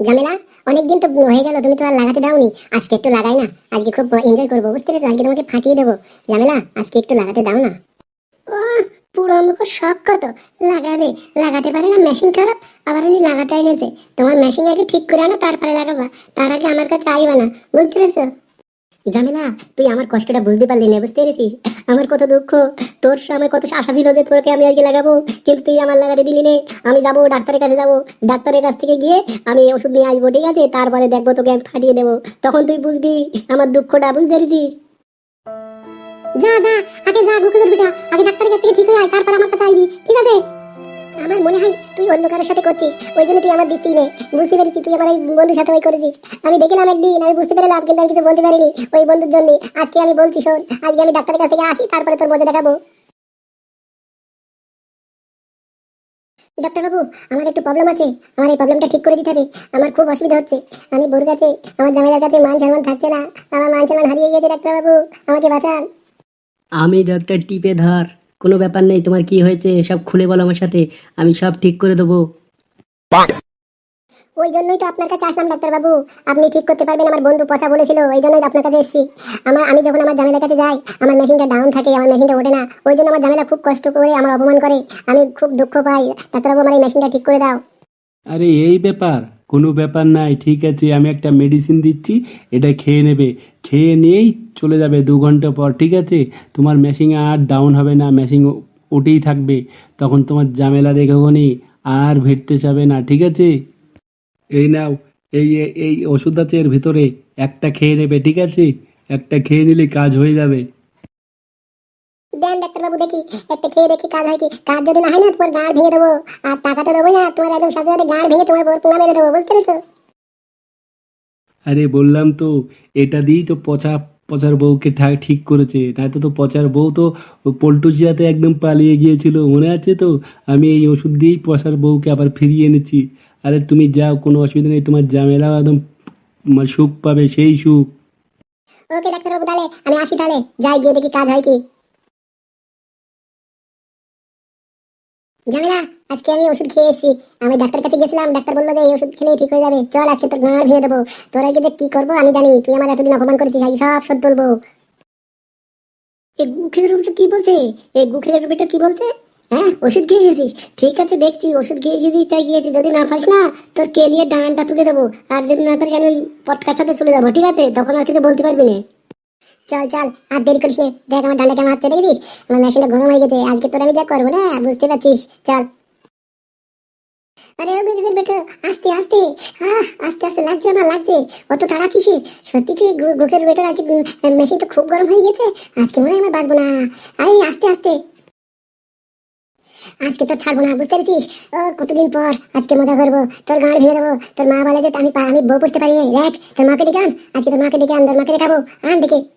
জামেলা, অনেকদিন তো হয়ে গেল, তুমি তো আর লাগাতে দাওনি। আজকে একটু লাগাই না, আজকে খুব এনজয় করব, বুঝতে পেরেছ? আজকে তোমাকে ফাটিয়ে দেবো। জামেলা, আজকে একটু লাগাতে দাও না। ও, পুরো মুখ শখ কত। লাগাবে, লাগাতে পারে না মেশিন খারাপ, আবার উনি লাগাতে গেছে তোমার মেশিন আগে ঠিক করে আনো, তারপরে লাগাবা। তার আগে আমার কাছে আইবা না, বুঝতে পেরেছ? জামেলা, তুই আমার কষ্টটা বুঝতে পারলি না, বুঝতে পেরেছিস? আমার কত দুঃখ। তোর আমার কত আশা ছিল যে তোকে আমি আজকে লাগাবো, কিন্তু তুই আমার লাগাতে দিলি নে। আমি যাব, ডাক্তারের কাছে যাব। ডাক্তারের কাছ থেকে গিয়ে আমি ওষুধ নিয়ে আসব, ঠিক আছে? তারপরে দেখব তোকে আমি ফাটিয়ে দেবো। তখন তুই বুঝবি আমার দুঃখটা, বুঝতে পেরেছিস? যা যা, আগে যা বেটা আগে ডাক্তারের কাছ থেকে ঠিক হয়ে আয়, তারপর আমার কাছে আইবি ঠিক আছে? আমার মনে হয় তুই অন্য কারোর সাথে করছিস। ওই জন্য তুই আমার দিচ্ছিস নে। বুঝতে পেরেছি, তুই আমার এই বন্ধুর সাথে ওই করেছিস। আমি দেখলাম একদিন, আমি বুঝতে পারলাম কিন্তু আমি কিছু বলতে পারিনি ওই বন্ধুর জন্য। আজকে আমি বলছি শোন, আজকে আমি ডাক্তারের কাছ থেকে আসি, তারপরে তোর মজা দেখাবো। ডাক্তারবাবু, আমার একটু প্রবলেম আছে। আমার এই প্রবলেমটা ঠিক করে দিতে হবে। আমার খুব অসুবিধা হচ্ছে। আমি বোর কাছে আমার জামাইয়ের কাছে মান সম্মান থাকছে না। আমার মান সম্মান হারিয়ে গেছে ডাক্তারবাবু। আমাকে বাঁচান। আমি ডক্টর টিপে ধর কোনো ব্যাপার নেই তোমার কি হয়েছে? সব খুলে বলো আমার সাথে আমি সব ঠিক করে দেবো। ওই জন্যই তো আপনার কাছে আসলাম ডাক্তারবাবু। আপনি ঠিক করতে পারবেন আমার বন্ধু পচা বলেছিল ওই জন্যই আপনার কাছে এসেছি। আমার আমি যখন আমার জামেলার কাছে যাই আমার মেশিনটা ডাউন থাকে আমার মেশিনটা ওঠে না ওই জন্য আমার জামেলা খুব কষ্ট করে আমার অপমান করে আমি খুব দুঃখ পাই। ডাক্তারবাবু আমার এই মেশিনটা ঠিক করে দাও। আরে এই ব্যাপার। কোনো ব্যাপার নাই, ঠিক আছে, আমি একটা মেডিসিন দিচ্ছি, এটা খেয়ে নেবে। খেয়ে নিয়েই চলে যাবে দু ঘণ্টা পর, ঠিক আছে? তোমার মেশিন আর ডাউন হবে না মেশিন ওঠেই থাকবে। তখন তোমার ঝামেলা দেখোনি আর ভিড়তে যাবে না, ঠিক আছে? এই নাও এই- এই ওষুধ আছে এর ভিতরে, একটা খেয়ে নেবে, ঠিক আছে? একটা খেয়ে নিলে কাজ হয়ে যাবে। দেন ডাক্তারবাবু দেখি। একটা খেয়ে দেখি কাজ হয় কি। কাজ যদি না হয় না তোমার গাঁড় ভেঙে দেবো। আর টাকা তো দেবোই না তোমার একদম সাথে সাথে গাঁড় ভেঙে তোমার বউর পোঙা মেরে দেবো বুঝতে পেরেছ? আরে বললাম তো এটা দিয়েই তো পচা পচার বউকে ঠিক করেছে। নয়তো তো পচার বউ তো পল্টু জিয়াতে একদম পালিয়ে গিয়েছিল মনে আছে তো? আমি এই ওষুধ দিয়েই পচার বউকে আবার ফিরিয়ে এনেছি। আরে তুমি যাও কোনো অসুবিধা নেই তোমার ঝামেলা একদম সুখ পাবে সেই সুখ। ওকে ডাক্তারবাবু তাহলে আমি আসি তাহলে। যাই গিয়ে দেখি কাজ হয় কি। না আজকে আমি ওষুধ খেয়ে এসেছি। আমি ডাক্তার কাছে গেছিলাম, ডাক্তার বলল যে এই ওষুধ খেলেই ঠিক হয়ে যাবে। চল, আজকে তোর গাঁড় ভেঙে দেবো। তোর আজকে যে কি করব, আমি জানি। তুই আমার এতদিন অপমান করেছিস, আজ সব শোধ তুলবো এই কি বলছে? এই কি বলছে? হ্যাঁ ওষুধ খেয়ে গেছিস। ঠিক আছে, দেখছি, ওষুধ খেয়ে যদি গিয়েছি। যদি না পারিস না, তোর কেলিয়ে ডানটা তুলে দেবো। আর যদি না পারিস আমি ওই পটকার সাথে চলে যাব। ঠিক আছে? তখন আর কিছু বলতে পারবি না। চল চল, আর দেরি করিস না। দেখ আমার ডান্ডা কেমন হাতে দেখেছিস? আমার মেশিনটা গরম হয়ে গেছে। আজকে তোর আমি যা করব, না? বুঝতে পারছিস? চল। আরে, ও বেটো আস্তে আস্তে। আস্তে আস্তে, লাগছে আমার, লাগছে। অত তাড়া কিসে সত্যি কি গু- গুখের বেটার আজকে মেশিন তো খুব গরম হয়ে গেছে? আজকে মনে হয় আমার বাঁচবো না। আরে, আস্তে আস্তে। আজকে তো ছাড়বো না, বুঝতে পেরেছিস? ও, কতদিন পর আজকে মজা করব। তোর গাঁড় ভেঙে দেবো। তোর মা বলে যে আমি আমি বউ পুষতে পারি দেখ, তোর মাকে ডেকে আন। আজকে তোর মাকে ডেকে আন, তোর মাকে দেখাবো। আন ডেকে